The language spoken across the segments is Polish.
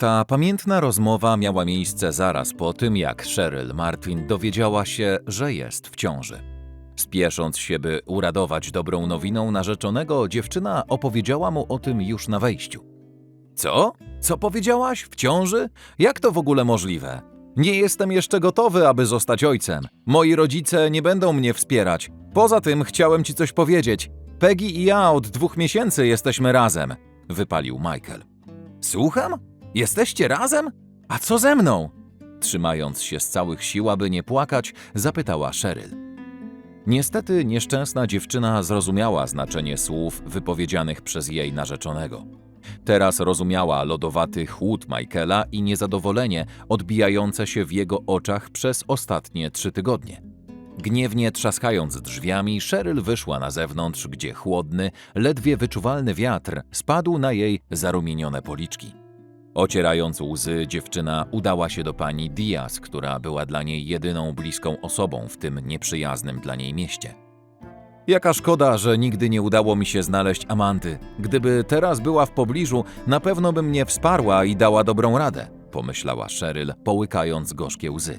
Ta pamiętna rozmowa miała miejsce zaraz po tym, jak Cheryl Martin dowiedziała się, że jest w ciąży. Spiesząc się, by uradować dobrą nowiną narzeczonego, dziewczyna opowiedziała mu o tym już na wejściu. Co? Co powiedziałaś? W ciąży? Jak to w ogóle możliwe? Nie jestem jeszcze gotowy, aby zostać ojcem. Moi rodzice nie będą mnie wspierać. Poza tym chciałem ci coś powiedzieć. Peggy i ja od dwóch miesięcy jesteśmy razem, wypalił Michael. Słucham? Jesteście razem? A co ze mną? Trzymając się z całych sił, aby nie płakać, zapytała Cheryl. Niestety nieszczęsna dziewczyna zrozumiała znaczenie słów wypowiedzianych przez jej narzeczonego. Teraz rozumiała lodowaty chłód Michaela i niezadowolenie odbijające się w jego oczach przez ostatnie trzy tygodnie. Gniewnie trzaskając drzwiami, Cheryl wyszła na zewnątrz, gdzie chłodny, ledwie wyczuwalny wiatr spadł na jej zarumienione policzki. Ocierając łzy, dziewczyna udała się do pani Diaz, która była dla niej jedyną bliską osobą w tym nieprzyjaznym dla niej mieście. Jaka szkoda, że nigdy nie udało mi się znaleźć Amanty. Gdyby teraz była w pobliżu, na pewno by mnie wsparła i dała dobrą radę, pomyślała Cheryl, połykając gorzkie łzy.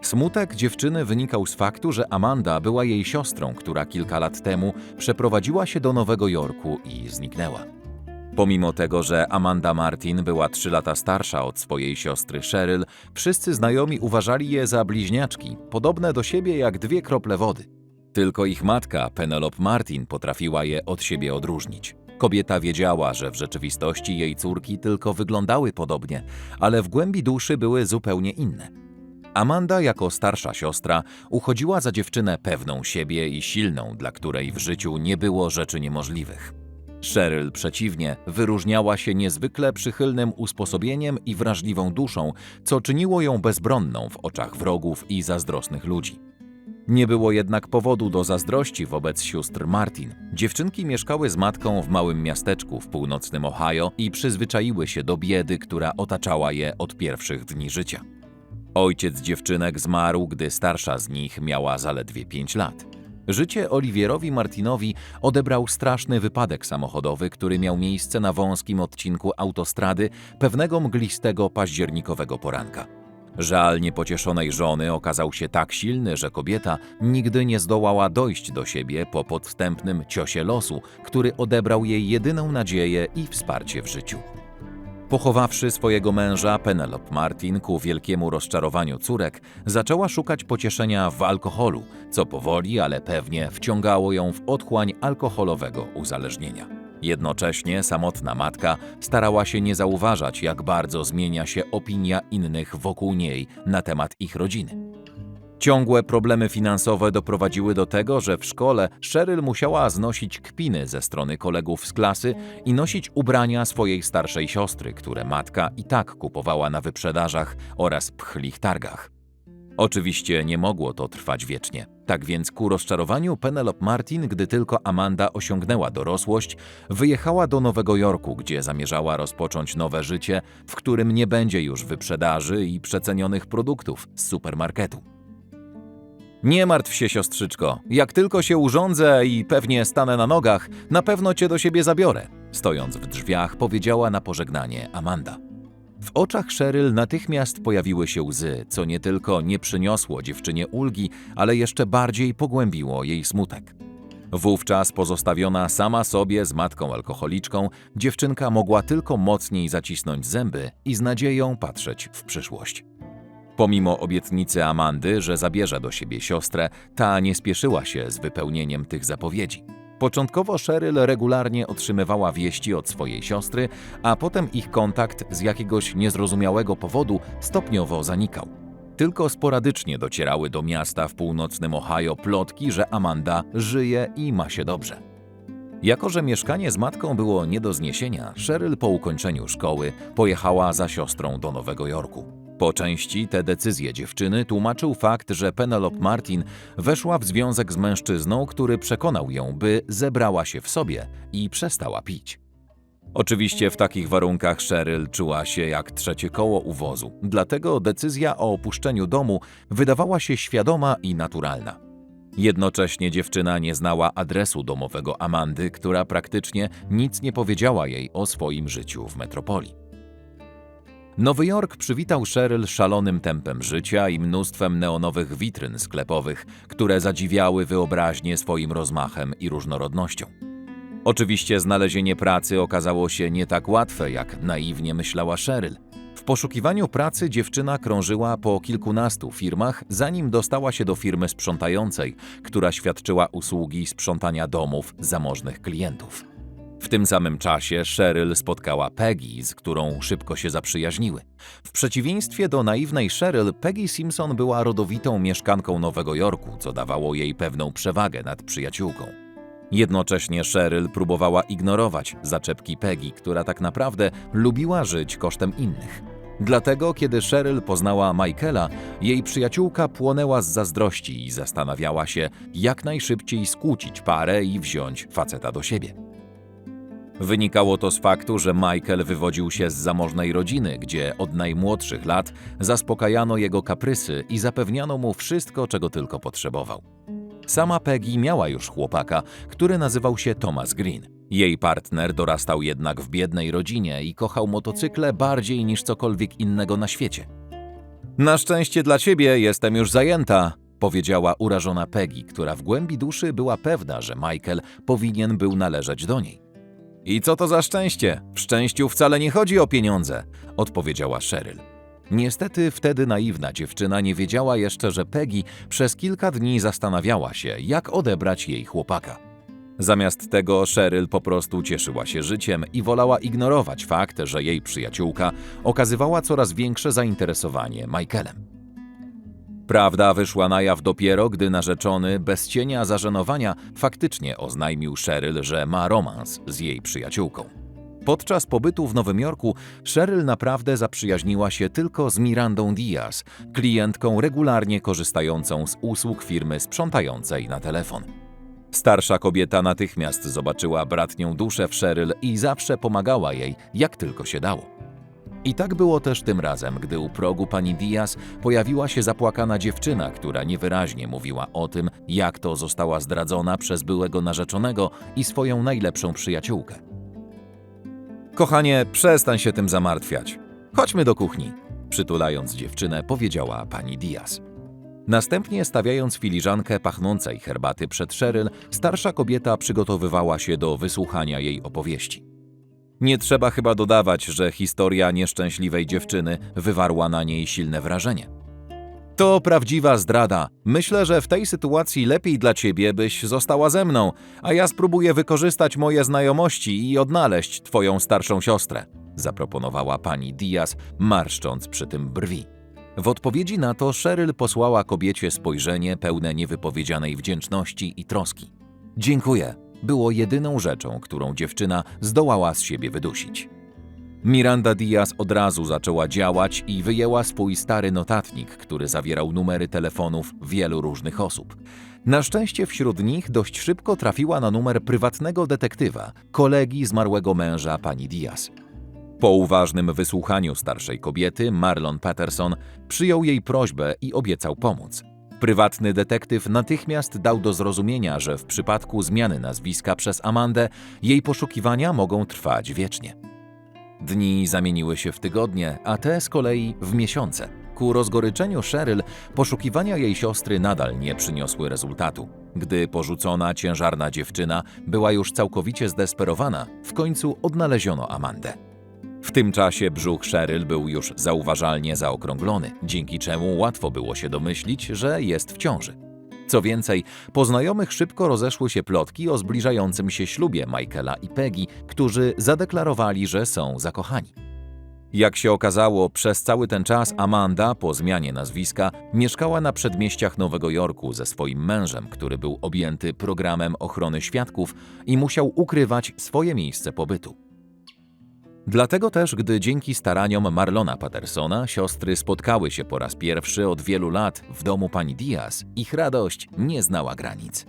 Smutek dziewczyny wynikał z faktu, że Amanda była jej siostrą, która kilka lat temu przeprowadziła się do Nowego Jorku i zniknęła. Pomimo tego, że Amanda Martin była trzy lata starsza od swojej siostry Cheryl, wszyscy znajomi uważali je za bliźniaczki, podobne do siebie jak dwie krople wody. Tylko ich matka, Penelope Martin, potrafiła je od siebie odróżnić. Kobieta wiedziała, że w rzeczywistości jej córki tylko wyglądały podobnie, ale w głębi duszy były zupełnie inne. Amanda, jako starsza siostra, uchodziła za dziewczynę pewną siebie i silną, dla której w życiu nie było rzeczy niemożliwych. Cheryl przeciwnie, wyróżniała się niezwykle przychylnym usposobieniem i wrażliwą duszą, co czyniło ją bezbronną w oczach wrogów i zazdrosnych ludzi. Nie było jednak powodu do zazdrości wobec sióstr Martin. Dziewczynki mieszkały z matką w małym miasteczku w północnym Ohio i przyzwyczaiły się do biedy, która otaczała je od pierwszych dni życia. Ojciec dziewczynek zmarł, gdy starsza z nich miała zaledwie 5 lat. Życie Oliwierowi Martinowi odebrał straszny wypadek samochodowy, który miał miejsce na wąskim odcinku autostrady pewnego mglistego październikowego poranka. Żal niepocieszonej żony okazał się tak silny, że kobieta nigdy nie zdołała dojść do siebie po podstępnym ciosie losu, który odebrał jej jedyną nadzieję i wsparcie w życiu. Pochowawszy swojego męża, Penelope Martin, ku wielkiemu rozczarowaniu córek, zaczęła szukać pocieszenia w alkoholu, co powoli, ale pewnie wciągało ją w otchłań alkoholowego uzależnienia. Jednocześnie samotna matka starała się nie zauważać, jak bardzo zmienia się opinia innych wokół niej na temat ich rodziny. Ciągłe problemy finansowe doprowadziły do tego, że w szkole Cheryl musiała znosić kpiny ze strony kolegów z klasy i nosić ubrania swojej starszej siostry, które matka i tak kupowała na wyprzedażach oraz pchlich targach. Oczywiście nie mogło to trwać wiecznie. Tak więc ku rozczarowaniu Penelope Martin, gdy tylko Amanda osiągnęła dorosłość, wyjechała do Nowego Jorku, gdzie zamierzała rozpocząć nowe życie, w którym nie będzie już wyprzedaży i przecenionych produktów z supermarketu. Nie martw się, siostrzyczko. Jak tylko się urządzę i pewnie stanę na nogach, na pewno cię do siebie zabiorę. Stojąc w drzwiach, powiedziała na pożegnanie Amanda. W oczach Cheryl natychmiast pojawiły się łzy, co nie tylko nie przyniosło dziewczynie ulgi, ale jeszcze bardziej pogłębiło jej smutek. Wówczas pozostawiona sama sobie z matką alkoholiczką, dziewczynka mogła tylko mocniej zacisnąć zęby i z nadzieją patrzeć w przyszłość. Pomimo obietnicy Amandy, że zabierze do siebie siostrę, ta nie spieszyła się z wypełnieniem tych zapowiedzi. Początkowo Cheryl regularnie otrzymywała wieści od swojej siostry, a potem ich kontakt z jakiegoś niezrozumiałego powodu stopniowo zanikał. Tylko sporadycznie docierały do miasta w północnym Ohio plotki, że Amanda żyje i ma się dobrze. Jako, że mieszkanie z matką było nie do zniesienia, Cheryl po ukończeniu szkoły pojechała za siostrą do Nowego Jorku. Po części te decyzje dziewczyny tłumaczył fakt, że Penelope Martin weszła w związek z mężczyzną, który przekonał ją, by zebrała się w sobie i przestała pić. Oczywiście w takich warunkach Cheryl czuła się jak trzecie koło u wozu, dlatego decyzja o opuszczeniu domu wydawała się świadoma i naturalna. Jednocześnie dziewczyna nie znała adresu domowego Amandy, która praktycznie nic nie powiedziała jej o swoim życiu w metropolii. Nowy Jork przywitał Cheryl szalonym tempem życia i mnóstwem neonowych witryn sklepowych, które zadziwiały wyobraźnię swoim rozmachem i różnorodnością. Oczywiście znalezienie pracy okazało się nie tak łatwe, jak naiwnie myślała Cheryl. W poszukiwaniu pracy dziewczyna krążyła po kilkunastu firmach, zanim dostała się do firmy sprzątającej, która świadczyła usługi sprzątania domów zamożnych klientów. W tym samym czasie Cheryl spotkała Peggy, z którą szybko się zaprzyjaźniły. W przeciwieństwie do naiwnej Cheryl, Peggy Simpson była rodowitą mieszkanką Nowego Jorku, co dawało jej pewną przewagę nad przyjaciółką. Jednocześnie Cheryl próbowała ignorować zaczepki Peggy, która tak naprawdę lubiła żyć kosztem innych. Dlatego, kiedy Cheryl poznała Michaela, jej przyjaciółka płonęła z zazdrości i zastanawiała się, jak najszybciej skłócić parę i wziąć faceta do siebie. Wynikało to z faktu, że Michael wywodził się z zamożnej rodziny, gdzie od najmłodszych lat zaspokajano jego kaprysy i zapewniano mu wszystko, czego tylko potrzebował. Sama Peggy miała już chłopaka, który nazywał się Thomas Green. Jej partner dorastał jednak w biednej rodzinie i kochał motocykle bardziej niż cokolwiek innego na świecie. Na szczęście dla ciebie jestem już zajęta, powiedziała urażona Peggy, która w głębi duszy była pewna, że Michael powinien był należeć do niej. I co to za szczęście? W szczęściu wcale nie chodzi o pieniądze, odpowiedziała Cheryl. Niestety wtedy naiwna dziewczyna nie wiedziała jeszcze, że Peggy przez kilka dni zastanawiała się, jak odebrać jej chłopaka. Zamiast tego Cheryl po prostu cieszyła się życiem i wolała ignorować fakt, że jej przyjaciółka okazywała coraz większe zainteresowanie Michaelem. Prawda wyszła na jaw dopiero, gdy narzeczony bez cienia zażenowania faktycznie oznajmił Cheryl, że ma romans z jej przyjaciółką. Podczas pobytu w Nowym Jorku Cheryl naprawdę zaprzyjaźniła się tylko z Mirandą Diaz, klientką regularnie korzystającą z usług firmy sprzątającej na telefon. Starsza kobieta natychmiast zobaczyła bratnią duszę w Cheryl i zawsze pomagała jej, jak tylko się dało. I tak było też tym razem, gdy u progu pani Diaz pojawiła się zapłakana dziewczyna, która niewyraźnie mówiła o tym, jak to została zdradzona przez byłego narzeczonego i swoją najlepszą przyjaciółkę. Kochanie, przestań się tym zamartwiać. Chodźmy do kuchni, przytulając dziewczynę, powiedziała pani Diaz. Następnie stawiając filiżankę pachnącej herbaty przed Cheryl, starsza kobieta przygotowywała się do wysłuchania jej opowieści. Nie trzeba chyba dodawać, że historia nieszczęśliwej dziewczyny wywarła na niej silne wrażenie. To prawdziwa zdrada. Myślę, że w tej sytuacji lepiej dla ciebie, byś została ze mną, a ja spróbuję wykorzystać moje znajomości i odnaleźć twoją starszą siostrę, zaproponowała pani Diaz, marszcząc przy tym brwi. W odpowiedzi na to Cheryl posłała kobiecie spojrzenie pełne niewypowiedzianej wdzięczności i troski. Dziękuję, było jedyną rzeczą, którą dziewczyna zdołała z siebie wydusić. Miranda Diaz od razu zaczęła działać i wyjęła swój stary notatnik, który zawierał numery telefonów wielu różnych osób. Na szczęście wśród nich dość szybko trafiła na numer prywatnego detektywa, kolegi zmarłego męża pani Diaz. Po uważnym wysłuchaniu starszej kobiety, Marlon Patterson przyjął jej prośbę i obiecał pomóc. Prywatny detektyw natychmiast dał do zrozumienia, że w przypadku zmiany nazwiska przez Amandę jej poszukiwania mogą trwać wiecznie. Dni zamieniły się w tygodnie, a te z kolei w miesiące. Ku rozgoryczeniu Cheryl poszukiwania jej siostry nadal nie przyniosły rezultatu. Gdy porzucona, ciężarna dziewczyna była już całkowicie zdesperowana, w końcu odnaleziono Amandę. W tym czasie brzuch Cheryl był już zauważalnie zaokrąglony, dzięki czemu łatwo było się domyślić, że jest w ciąży. Co więcej, po znajomych szybko rozeszły się plotki o zbliżającym się ślubie Michaela i Peggy, którzy zadeklarowali, że są zakochani. Jak się okazało, przez cały ten czas Amanda, po zmianie nazwiska, mieszkała na przedmieściach Nowego Jorku ze swoim mężem, który był objęty programem ochrony świadków i musiał ukrywać swoje miejsce pobytu. Dlatego też, gdy dzięki staraniom Marlona Pattersona siostry spotkały się po raz pierwszy od wielu lat w domu pani Diaz, ich radość nie znała granic.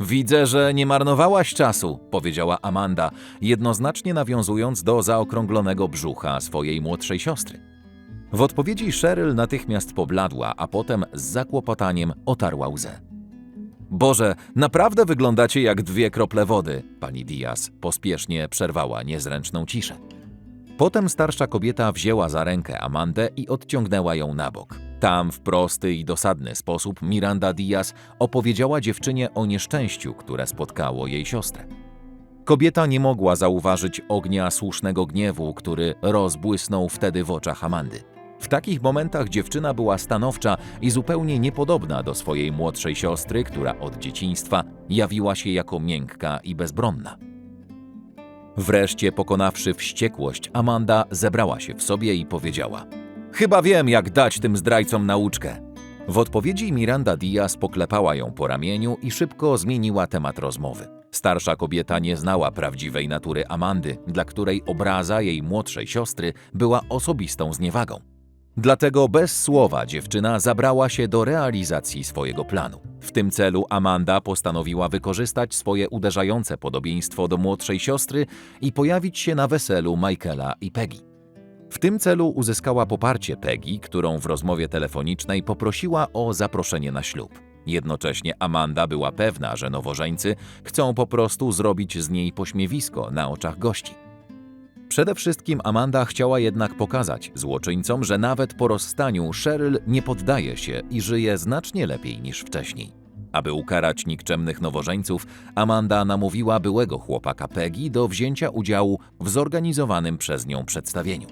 Widzę, że nie marnowałaś czasu, powiedziała Amanda, jednoznacznie nawiązując do zaokrąglonego brzucha swojej młodszej siostry. W odpowiedzi Cheryl natychmiast pobladła, a potem z zakłopotaniem otarła łzę. Boże, naprawdę wyglądacie jak dwie krople wody, pani Diaz pospiesznie przerwała niezręczną ciszę. Potem starsza kobieta wzięła za rękę Amandę i odciągnęła ją na bok. Tam w prosty i dosadny sposób Miranda Diaz opowiedziała dziewczynie o nieszczęściu, które spotkało jej siostrę. Kobieta nie mogła zauważyć ognia słusznego gniewu, który rozbłysnął wtedy w oczach Amandy. W takich momentach dziewczyna była stanowcza i zupełnie niepodobna do swojej młodszej siostry, która od dzieciństwa jawiła się jako miękka i bezbronna. Wreszcie, pokonawszy wściekłość, Amanda zebrała się w sobie i powiedziała: Chyba wiem, jak dać tym zdrajcom nauczkę. W odpowiedzi Miranda Diaz poklepała ją po ramieniu i szybko zmieniła temat rozmowy. Starsza kobieta nie znała prawdziwej natury Amandy, dla której obraza jej młodszej siostry była osobistą zniewagą. Dlatego bez słowa dziewczyna zabrała się do realizacji swojego planu. W tym celu Amanda postanowiła wykorzystać swoje uderzające podobieństwo do młodszej siostry i pojawić się na weselu Michaela i Peggy. W tym celu uzyskała poparcie Peggy, którą w rozmowie telefonicznej poprosiła o zaproszenie na ślub. Jednocześnie Amanda była pewna, że nowożeńcy chcą po prostu zrobić z niej pośmiewisko na oczach gości. Przede wszystkim Amanda chciała jednak pokazać złoczyńcom, że nawet po rozstaniu Cheryl nie poddaje się i żyje znacznie lepiej niż wcześniej. Aby ukarać nikczemnych nowożeńców, Amanda namówiła byłego chłopaka Peggy do wzięcia udziału w zorganizowanym przez nią przedstawieniu.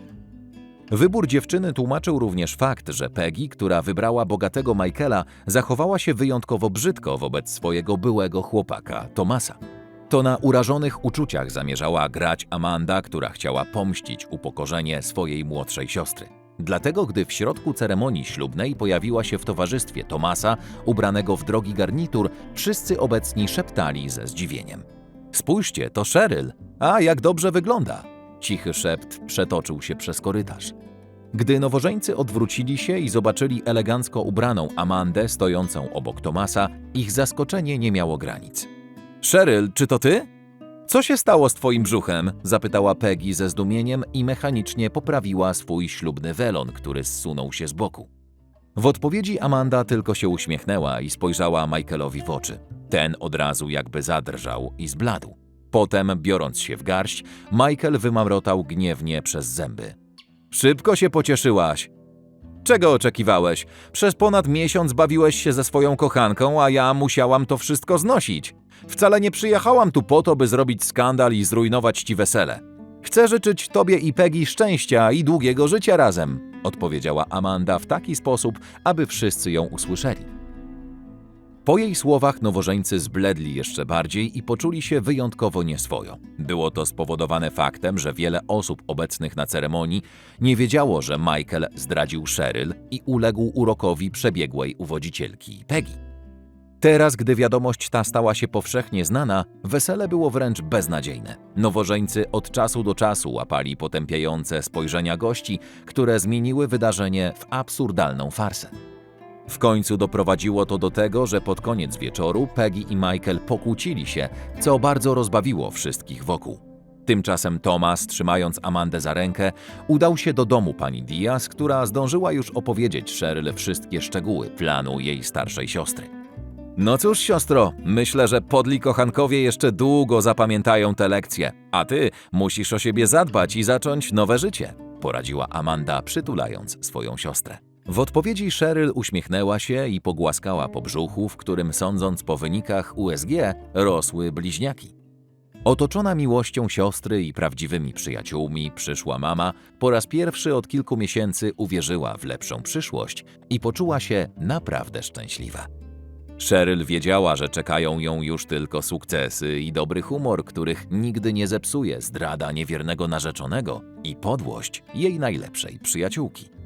Wybór dziewczyny tłumaczył również fakt, że Peggy, która wybrała bogatego Michaela, zachowała się wyjątkowo brzydko wobec swojego byłego chłopaka, Tomasa. To na urażonych uczuciach zamierzała grać Amanda, która chciała pomścić upokorzenie swojej młodszej siostry. Dlatego, gdy w środku ceremonii ślubnej pojawiła się w towarzystwie Tomasa, ubranego w drogi garnitur, wszyscy obecni szeptali ze zdziwieniem. Spójrzcie, to Cheryl! A, jak dobrze wygląda! Cichy szept przetoczył się przez korytarz. Gdy nowożeńcy odwrócili się i zobaczyli elegancko ubraną Amandę stojącą obok Tomasa, ich zaskoczenie nie miało granic. Cheryl, czy to ty? Co się stało z twoim brzuchem? zapytała Peggy ze zdumieniem i mechanicznie poprawiła swój ślubny welon, który zsunął się z boku. W odpowiedzi Amanda tylko się uśmiechnęła i spojrzała Michaelowi w oczy. Ten od razu jakby zadrżał i zbladł. Potem, biorąc się w garść, Michael wymamrotał gniewnie przez zęby. Szybko się pocieszyłaś. Czego oczekiwałeś? Przez ponad miesiąc bawiłeś się ze swoją kochanką, a ja musiałam to wszystko znosić. Wcale nie przyjechałam tu po to, by zrobić skandal i zrujnować ci wesele. Chcę życzyć tobie i Peggy szczęścia i długiego życia razem, odpowiedziała Amanda w taki sposób, aby wszyscy ją usłyszeli. Po jej słowach nowożeńcy zbledli jeszcze bardziej i poczuli się wyjątkowo nieswojo. Było to spowodowane faktem, że wiele osób obecnych na ceremonii nie wiedziało, że Michael zdradził Cheryl i uległ urokowi przebiegłej uwodzicielki Peggy. Teraz, gdy wiadomość ta stała się powszechnie znana, wesele było wręcz beznadziejne. Nowożeńcy od czasu do czasu łapali potępiające spojrzenia gości, które zmieniły wydarzenie w absurdalną farsę. W końcu doprowadziło to do tego, że pod koniec wieczoru Peggy i Michael pokłócili się, co bardzo rozbawiło wszystkich wokół. Tymczasem Thomas, trzymając Amandę za rękę, udał się do domu pani Diaz, która zdążyła już opowiedzieć Cheryl wszystkie szczegóły planu jej starszej siostry. No cóż, siostro, myślę, że podli kochankowie jeszcze długo zapamiętają te lekcje, a ty musisz o siebie zadbać i zacząć nowe życie, poradziła Amanda, przytulając swoją siostrę. W odpowiedzi Cheryl uśmiechnęła się i pogłaskała po brzuchu, w którym sądząc po wynikach USG rosły bliźniaki. Otoczona miłością siostry i prawdziwymi przyjaciółmi, przyszła mama po raz pierwszy od kilku miesięcy uwierzyła w lepszą przyszłość i poczuła się naprawdę szczęśliwa. Cheryl wiedziała, że czekają ją już tylko sukcesy i dobry humor, których nigdy nie zepsuje zdrada niewiernego narzeczonego i podłość jej najlepszej przyjaciółki.